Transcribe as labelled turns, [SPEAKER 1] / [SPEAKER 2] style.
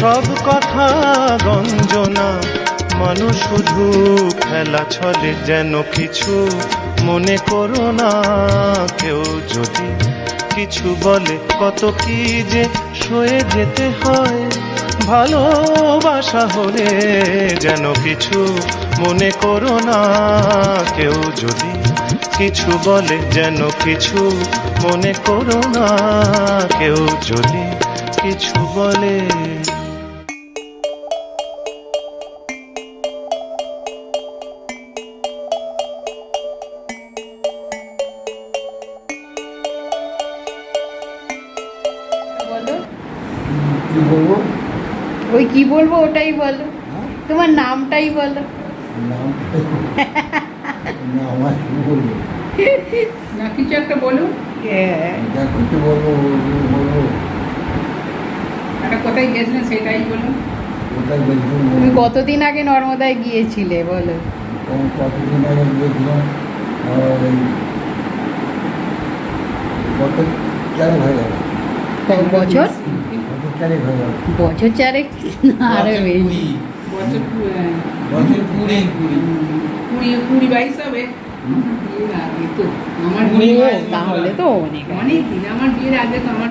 [SPEAKER 1] সব কথা গঞ্জনা, মানুষ শুধু খেলা ছলে যেন কিছু। মনে করো না কেউ যদি কিছু বলে, কত কি যে সয়ে যেতে হয়। ভালোবাসা হলে যেন কিছু। মনে করো না কেউ যদি কিছু বলে যেন কিছু। মনে করো না কেউ যদি কিছু বলে।
[SPEAKER 2] কি বলব?
[SPEAKER 3] ওই কি বলব ওটাই বলো।
[SPEAKER 2] হ্যাঁ?
[SPEAKER 3] তোমার নামটাই বলো।
[SPEAKER 2] নাম না আমার বলব?
[SPEAKER 4] না কিছু একটা বলুন
[SPEAKER 2] যা কিছু বলব বলব,
[SPEAKER 4] কোথায় গেছিলেন সেটাই বলুন।
[SPEAKER 3] তুমি কতদিন আগে নর্মদায় গিয়েছিলে বলো।
[SPEAKER 2] কতদিন আগে গিয়েছিলাম? হয়ে
[SPEAKER 3] বছর? বছর চারেক?
[SPEAKER 4] বছর
[SPEAKER 5] কুড়ি। কুড়ি।
[SPEAKER 4] কুড়ি। বাইশ হবে।
[SPEAKER 3] তাহলে তো অনেক
[SPEAKER 4] অনেক দিন আমার বিয়ের আগে তো আমার